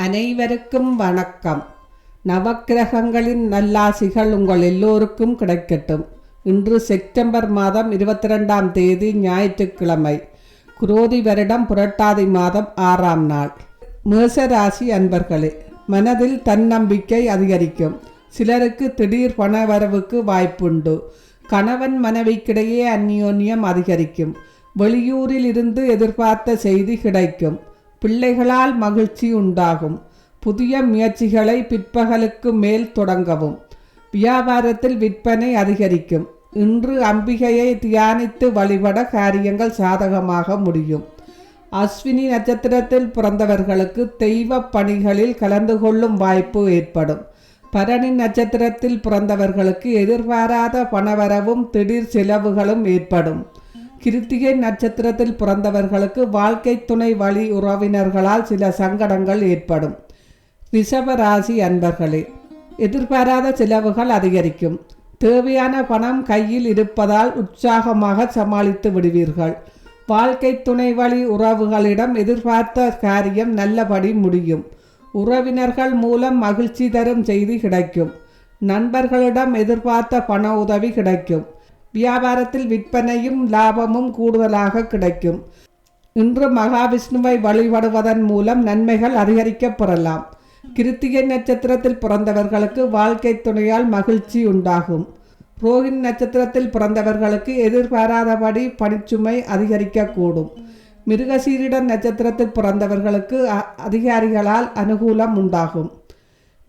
அனைவருக்கும் வணக்கம். நவக்கிரகங்களின் நல்லாசிகள் உங்கள் எல்லோருக்கும் கிடைக்கட்டும். இன்று செப்டம்பர் மாதம் இருபத்தி ரெண்டாம் தேதி ஞாயிற்றுக்கிழமை. குரோதி வருடம் புரட்டாதி மாதம் ஆறாம் நாள். மேசராசி அன்பர்களே மனதில் தன்னம்பிக்கை அதிகரிக்கும். சிலருக்கு திடீர் பண வரவுக்கு வாய்ப்புண்டு. கணவன் மனைவிக்கிடையே அந்யோன்யம் அதிகரிக்கும். வெளியூரில் இருந்து எதிர்பார்த்த செய்தி கிடைக்கும். பிள்ளைகளால் மகிழ்ச்சி உண்டாகும். புதிய முயற்சிகளை பிற்பகலுக்கு மேல் தொடங்கவும். வியாபாரத்தில் விற்பனை அதிகரிக்கும். இன்று அம்பிகையை தியானித்து வழிபட காரியங்கள் சாதகமாக முடியும். அஸ்வினி நட்சத்திரத்தில் பிறந்தவர்களுக்கு தெய்வ பணிகளில் கலந்து கொள்ளும் வாய்ப்பு ஏற்படும். பரணி நட்சத்திரத்தில் பிறந்தவர்களுக்கு எதிர்பாராத பணவரவும் திடீர் செலவுகளும் ஏற்படும். கிருத்திகை நட்சத்திரத்தில் பிறந்தவர்களுக்கு வாழ்க்கை துணை வழி உறவினர்களால் சில சங்கடங்கள் ஏற்படும். ரிஷப ராசி அன்பர்களே எதிர்பாராத செலவுகள் அதிகரிக்கும். தேவையான பணம் கையில் இருப்பதால் உற்சாகமாக சமாளித்து விடுவீர்கள். வாழ்க்கை துணை வழி உறவுகளிடம் எதிர்பார்த்த காரியம் நல்லபடி முடியும். உறவினர்கள் மூலம் மகிழ்ச்சி தரும் செய்தி கிடைக்கும். நண்பர்களிடம் எதிர்பார்த்த பண உதவி கிடைக்கும். வியாபாரத்தில் விற்பனையும் லாபமும் கூடுதலாக கிடைக்கும். இன்று மகாவிஷ்ணுவை வழிபடுவதன் மூலம் நன்மைகள் அதிகரிக்கப் பெறலாம். கிருத்திகை நட்சத்திரத்தில் பிறந்தவர்களுக்கு வாழ்க்கை துணையால் மகிழ்ச்சி உண்டாகும். ரோஹிணி நட்சத்திரத்தில் பிறந்தவர்களுக்கு எதிர்பாராதபடி பணிச்சுமை அதிகரிக்கக்கூடும். மிருகசீரிடன் நட்சத்திரத்தில் பிறந்தவர்களுக்கு அ- அதிகாரிகளால் அனுகூலம் உண்டாகும்.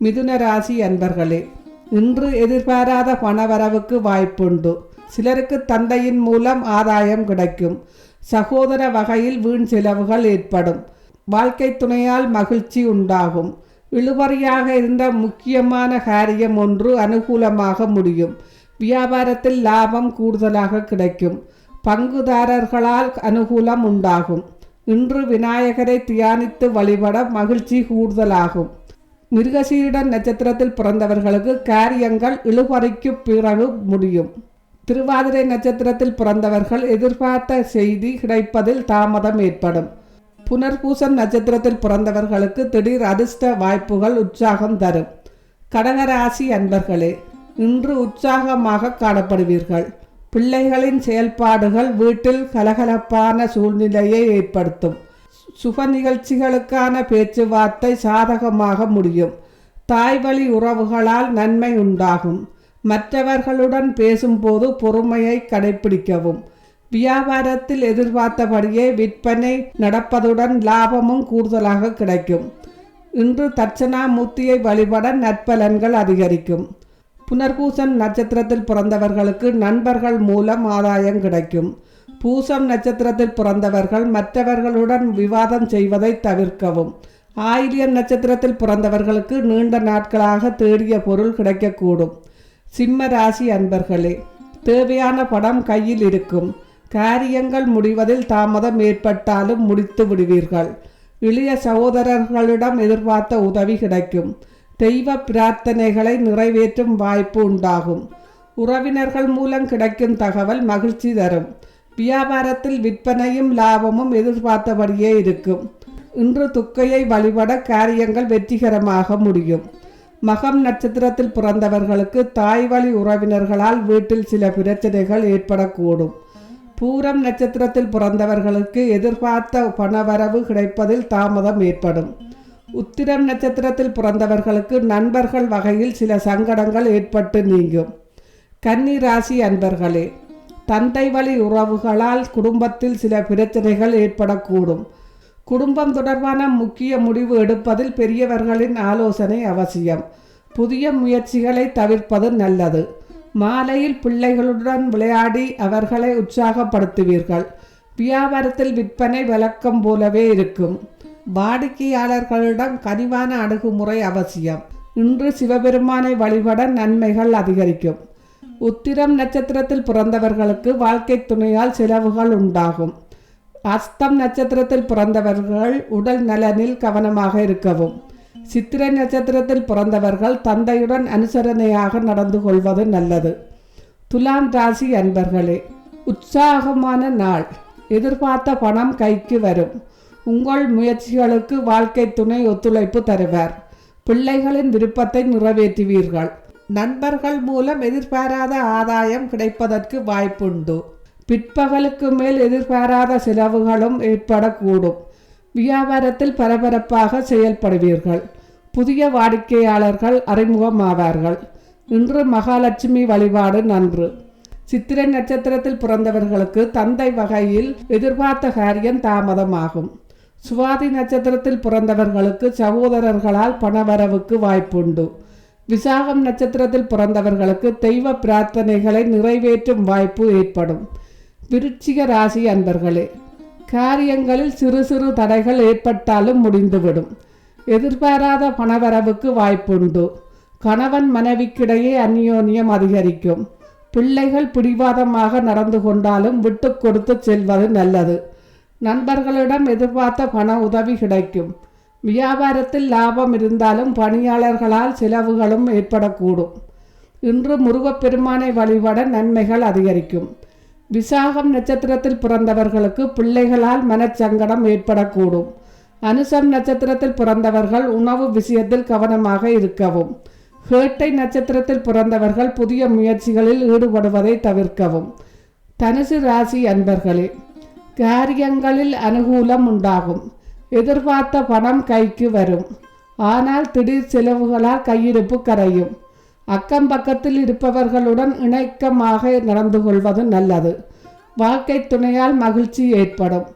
மிதுன ராசி அன்பர்களே இன்று எதிர்பாராத பணவரவுக்கு வாய்ப்புண்டு. சிலருக்கு தந்தையின் மூலம் ஆதாயம் கிடைக்கும். சகோதர வகையில் வீண் செலவுகள் ஏற்படும். வாழ்க்கை துணையால் மகிழ்ச்சி உண்டாகும். இழுபறியாக இருந்த முக்கியமான காரியம் ஒன்று அனுகூலமாக முடியும். வியாபாரத்தில் லாபம் கூடுதலாக கிடைக்கும். பங்குதாரர்களால் அனுகூலம் உண்டாகும். இன்று விநாயகரை தியானித்து வழிபட மகிழ்ச்சி கூடுதலாகும். மிருகசீரிடன் நட்சத்திரத்தில் பிறந்தவர்களுக்கு காரியங்கள் இழுபறிக்கு பிறகு முடியும். திருவாதிரை நட்சத்திரத்தில் பிறந்தவர்கள் எதிர்பார்த்த செய்தி கிடைப்பதில் தாமதம் ஏற்படும். புனர்பூசம் நட்சத்திரத்தில் பிறந்தவர்களுக்கு திடீர் அதிர்ஷ்ட வாய்ப்புகள் உற்சாகம் தரும். கடகராசி அன்பர்களே இன்று உற்சாகமாக காணப்படுவீர்கள். பிள்ளைகளின் செயல்பாடுகள் வீட்டில் கலகலப்பான சூழ்நிலையை ஏற்படுத்தும். சுப நிகழ்ச்சிகளுக்கான பேச்சுவார்த்தை சாதகமாக முடியும். தாய்வழி உறவுகளால் நன்மை உண்டாகும். மற்றவர்களுடன் பேசும்போது பொறுமையை கடைபிடிக்கவும் வியாபாரத்தில் எதிர்பார்த்தபடியே விற்பனை நடப்பதுடன் லாபமும் கூடுதலாக கிடைக்கும். இன்று தட்சணாமூர்த்தியை வழிபட நற்பலன்கள் அதிகரிக்கும். புனர்பூசம் நட்சத்திரத்தில் பிறந்தவர்களுக்கு நண்பர்கள் மூலம் ஆதாயம் கிடைக்கும். பூசம் நட்சத்திரத்தில் பிறந்தவர்கள் மற்றவர்களுடன் விவாதம் செய்வதை தவிர்க்கவும். ஆயிலியன் நட்சத்திரத்தில் பிறந்தவர்களுக்கு நீண்ட நாட்களாக தேடிய பொருள் கிடைக்கக்கூடும். சிம்ம ராசி அன்பர்களே தேவையான படம் கையில் இருக்கும். காரியங்கள் முடிவதில் தாமதம் ஏற்பட்டாலும் முடித்து விடுவீர்கள். இளைய சகோதரர்களிடம் எதிர்பார்த்த உதவி கிடைக்கும். தெய்வ பிரார்த்தனைகளை நிறைவேற்றும் வாய்ப்பு உண்டாகும். உறவினர்கள் மூலம் கிடைக்கும் தகவல் மகிழ்ச்சி தரும். வியாபாரத்தில் விற்பனையும் லாபமும் எதிர்பார்த்தபடியே இருக்கும். இன்று துக்கையை வழிபட காரியங்கள் வெற்றிகரமாக முடியும். மகம் நட்சத்திரத்தில் பிறந்தவர்களுக்கு தாய் வழி உறவினர்களால் வீட்டில் சில பிரச்சனைகள் ஏற்படக்கூடும். பூரம் நட்சத்திரத்தில் பிறந்தவர்களுக்கு எதிர்பார்த்த பணவரவு கிடைப்பதில் தாமதம் ஏற்படும். உத்திரம் நட்சத்திரத்தில் பிறந்தவர்களுக்கு நண்பர்கள் வகையில் சில சங்கடங்கள் ஏற்பட்டு நீங்கும். கன்னி ராசி அன்பர்களே தந்தை வழி உறவுகளால் குடும்பத்தில் சில பிரச்சனைகள் ஏற்படக்கூடும். குடும்பம் தொடர்பான முக்கிய முடிவு எடுப்பதில் பெரியவர்களின் ஆலோசனை அவசியம். புதிய முயற்சிகளை தவிர்ப்பது நல்லது. மாலையில் பிள்ளைகளுடன் விளையாடி அவர்களை உற்சாகப்படுத்துவீர்கள். வியாபாரத்தில் விற்பனை விளக்கம் போலவே இருக்கும். வாடிக்கையாளர்களிடம் கனிவான அணுகுமுறை அவசியம். இன்று சிவபெருமானை வழிபட நன்மைகள் அதிகரிக்கும். உத்திரம் நட்சத்திரத்தில் பிறந்தவர்களுக்கு வாழ்க்கை துணையால் செலவுகள் உண்டாகும். அஸ்தம் நட்சத்திரத்தில் பிறந்தவர்கள் உடல் நலனில் கவனமாக இருக்கவும். சித்திரை நட்சத்திரத்தில் பிறந்தவர்கள் தந்தையுடன் அனுசரணையாக நடந்து கொள்வது நல்லது. துலாம் ராசி அன்பர்களே உற்சாகமான நாள். எதிர்பார்த்த பணம் கைக்கு வரும். உங்கள் முயற்சிகளுக்கு வாழ்க்கை துணை ஒத்துழைப்பு தருவார். பிள்ளைகளின் விருப்பத்தை நிறைவேற்றுவீர்கள். நண்பர்கள் மூலம் எதிர்பாராத ஆதாயம் கிடைப்பதற்கு வாய்ப்புண்டு. பிற்பகலுக்கு மேல் எதிர்பாராத செலவுகளும் ஏற்படக்கூடும். வியாபாரத்தில் பரபரப்பாக செயல்படுவீர்கள். புதிய வாடிக்கையாளர்கள் அறிமுகமாவார்கள். இன்று மகாலட்சுமி வழிபாடு நன்று. சித்திரை நட்சத்திரத்தில் பிறந்தவர்களுக்கு தந்தை வகையில் எதிர்பார்த்த காரியம் தாமதமாகும். சுவாதி நட்சத்திரத்தில் பிறந்தவர்களுக்கு சகோதரர்களால் பணவரவுக்கு வாய்ப்புண்டு. விசாகம் நட்சத்திரத்தில் பிறந்தவர்களுக்கு தெய்வ பிரார்த்தனைகளை நிறைவேற்றும் வாய்ப்பு ஏற்படும். விருச்சிக ராசி அன்பர்களே காரியங்களில் சிறு சிறு தடைகள் ஏற்பட்டாலும் முடிந்துவிடும். எதிர்பாராத பணவரவுக்கு வாய்ப்புண்டு. கணவன் மனைவிக்கிடையே அந்யோன்யம் அதிகரிக்கும். பிள்ளைகள் பிடிவாதமாக நடந்து கொண்டாலும் விட்டு கொடுத்து செல்வது நல்லது. நண்பர்களிடம் எதிர்பார்த்த பண உதவி கிடைக்கும். வியாபாரத்தில் லாபம் இருந்தாலும் பணியாளர்களால் செலவுகளும் ஏற்படக்கூடும். இன்று முருகப்பெருமானை வழிபட நன்மைகள் அதிகரிக்கும். விசாகம் நட்சத்திரத்தில் பிறந்தவர்களுக்கு பிள்ளைகளால் மனச்சங்கடம் ஏற்படக்கூடும். அனுசம் நட்சத்திரத்தில் பிறந்தவர்கள் உணவு விஷயத்தில் கவனமாக இருக்கவும். கேட்டை நட்சத்திரத்தில் பிறந்தவர்கள் புதிய முயற்சிகளில் ஈடுபடுவதை தவிர்க்கவும். தனுசு ராசி அன்பர்களே காரியங்களில் அனுகூலம் உண்டாகும். எதிர்பார்த்த பணம் கைக்கு வரும். ஆனால் திடீர் செலவுகளால் கையிருப்பு கரையும். அக்கம் பக்கத்தில் இருப்பவர்களுடன் இணக்கமாக நடந்து கொள்வது நல்லது. வாழ்க்கை துணையால் மகிழ்ச்சி ஏற்படும்.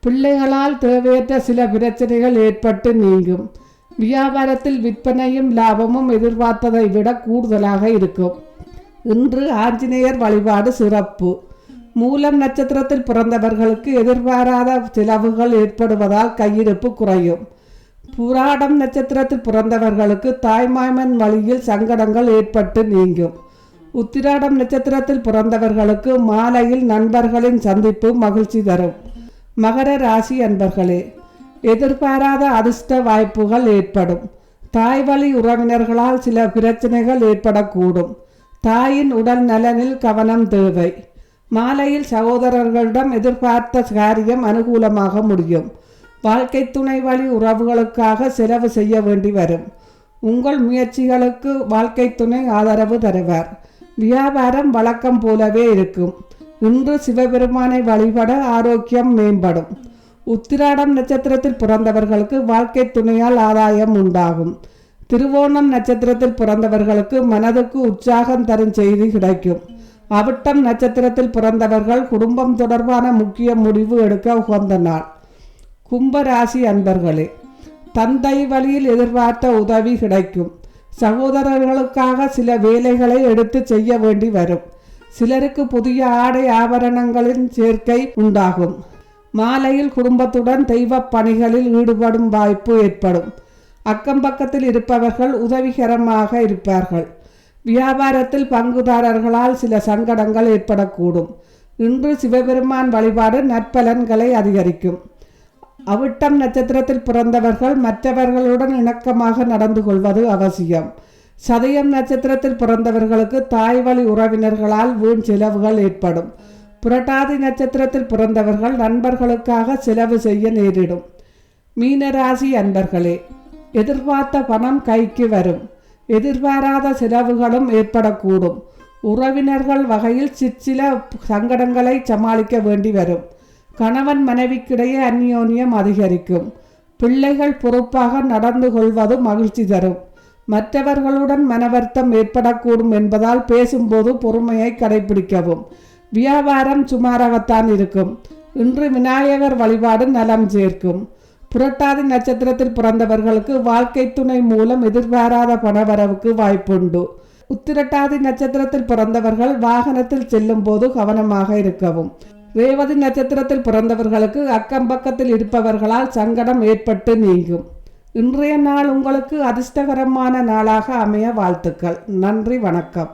பிள்ளைகளால் தேவையற்ற சில பிரச்சனைகள் ஏற்பட்டு நீங்கும். வியாபாரத்தில் விற்பனையும் லாபமும் எதிர்பார்த்ததை விட கூடுதலாக இருக்கும். இன்று ஆஞ்சநேயர் வழிபாடு சிறப்பு. மூலம் நட்சத்திரத்தில் பிறந்தவர்களுக்கு எதிர்பாராத செலவுகள் ஏற்படுவதால் கையிருப்பு குறையும். புராடம் நட்சத்திரத்தில் பிறந்தவர்களுக்கு தாய்மாமன் வழியில் சங்கடங்கள் ஏற்பட்டு நீங்கும். உத்திராடம் நட்சத்திரத்தில் பிறந்தவர்களுக்கு மாலையில் நண்பர்களின் சந்திப்பு மகிழ்ச்சி தரும். மகர ராசி அன்பர்களே எதிர்பாராத அதிர்ஷ்ட வாய்ப்புகள் ஏற்படும். தாய் வழி உறவினர்களால் சில பிரச்சனைகள் ஏற்படக்கூடும். தாயின் உடல் நலனில் கவனம் தேவை. மாலையில் சகோதரர்களிடம் எதிர்பார்த்த காரியம் அனுகூலமாக முடியும். வாழ்க்கை துணை வழி உறவுகளுக்காக செலவு செய்ய வேண்டி வரும். உங்கள் முயற்சிகளுக்கு வாழ்க்கை துணை ஆதரவு தருவார். வியாபாரம் வழக்கம் போலவே இருக்கும். இன்று சிவபெருமானை வழிபட ஆரோக்கியம் மேம்படும். உத்திராடம் நட்சத்திரத்தில் பிறந்தவர்களுக்கு வாழ்க்கை துணையால் ஆதாயம் உண்டாகும். திருவோணம் நட்சத்திரத்தில் பிறந்தவர்களுக்கு மனதுக்கு உற்சாகம் தரும் செய்தி கிடைக்கும். அவிட்டம் நட்சத்திரத்தில் பிறந்தவர்கள் குடும்பம் தொடர்பான முக்கிய முடிவு எடுக்க உகந்த நாள். கும்பராசி அன்பர்களே தந்தை வழியில் எதிர்பார்த்த உதவி கிடைக்கும். சகோதரர்களுக்காக சில வேலைகளை எடுத்து செய்ய வேண்டி வரும். சிலருக்கு புதிய ஆடை ஆபரணங்களின் சேர்க்கை உண்டாகும். மாலையில் குடும்பத்துடன் தெய்வ பணிகளில் ஈடுபடும் வாய்ப்பு ஏற்படும். அக்கம் பக்கத்தில் இருப்பவர்கள் உதவிகரமாக இருப்பார்கள். வியாபாரத்தில் பங்குதாரர்களால் சில சங்கடங்கள் ஏற்படக்கூடும். இன்று சிவபெருமான் வழிபாடு நற்பலன்களை அதிகரிக்கும். அவிட்டம் நட்சத்திரத்தில் பிறந்தவர்கள் மற்றவர்களுடன் இணக்கமாக நடந்து கொள்வது அவசியம். சதயம் நட்சத்திரத்தில் பிறந்தவர்களுக்கு தாய் வழி உறவினர்களால் வீண் செலவுகள் ஏற்படும். புரட்டாதி நட்சத்திரத்தில் பிறந்தவர்கள் நண்பர்களுக்காக செலவு செய்ய நேரிடும். மீனராசி அன்பர்களே எதிர்பார்த்த பணம் கைக்கு வரும். எதிர்பாராத செலவுகளும் ஏற்படக்கூடும். உறவினர்கள் வகையில் சிற்சில சங்கடங்களை சமாளிக்க வேண்டி வரும். கணவன் மனைவிக்கிடையே அந்யோன்யம் அதிகரிக்கும். பிள்ளைகள் பொறுப்பாக நடந்து கொள்வது மகிழ்ச்சி தரும். மற்றவர்களுடன் மனவர்த்தம் ஏற்படக்கூடும் என்பதால் பேசும்போது பொறுமையை கடைபிடிக்கவும் வியாபாரம் சுமாராகத்தான் இருக்கும். இன்று விநாயகர் வழிபாடு நலம் சேர்க்கும். புரட்டாதி நட்சத்திரத்தில் பிறந்தவர்களுக்கு வாழ்க்கை துணை மூலம் எதிர்பாராத பணவரவுக்கு வாய்ப்புண்டு. உத்திரட்டாதி நட்சத்திரத்தில் பிறந்தவர்கள் வாகனத்தில் செல்லும் போது கவனமாக இருக்கவும். ரேவதி நட்சத்திரத்தில் பிறந்தவர்களுக்கு அக்கம் பக்கத்தில் இருப்பவர்களால் சங்கடம் ஏற்பட்டு நீங்கும். இன்றைய நாள் உங்களுக்கு அதிர்ஷ்டகரமான நாளாக அமைய வாழ்த்துக்கள். நன்றி வணக்கம்.